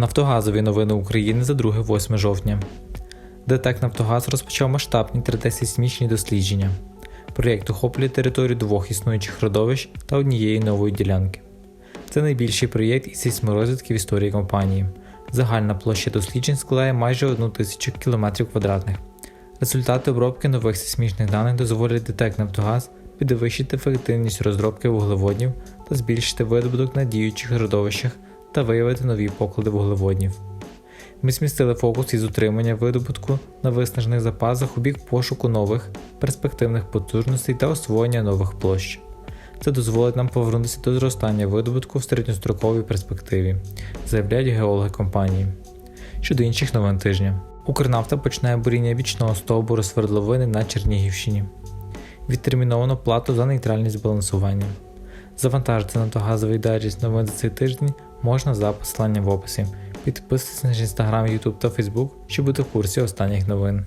Нафтогазові новини України за 2-8 жовтня. ДТЕК Нафтогаз розпочав масштабні 3D-сейсмічні дослідження. Проєкт охоплює територію двох існуючих родовищ та однієї нової ділянки. Це найбільший проєкт із сейсморозвідки в історії компанії. Загальна площа досліджень складає майже 1 тисячу км квадратних. Результати обробки нових сейсмічних даних дозволять ДТЕК Нафтогаз підвищити ефективність розробки вуглеводнів та збільшити видобуток на діючих родовищах та виявити нові поклади вуглеводнів. Ми змістили фокус із утримання видобутку на виснажених запасах у бік пошуку нових перспективних потужностей та освоєння нових площ. Це дозволить нам повернутися до зростання видобутку в середньостроковій перспективі, заявляють геологи компанії. Щодо інших новин тижня, Укрнафта починає буріння бічного стовбуру свердловини на Чернігівщині. Відтерміновано плату за нейтральність балансування. Завантажити нафтогазовий дайджест новин за цей тиждень можна за посиланням в описі. Підписуйтесь на інстаграм, Ютуб та Фейсбук, щоб бути в курсі останніх новин.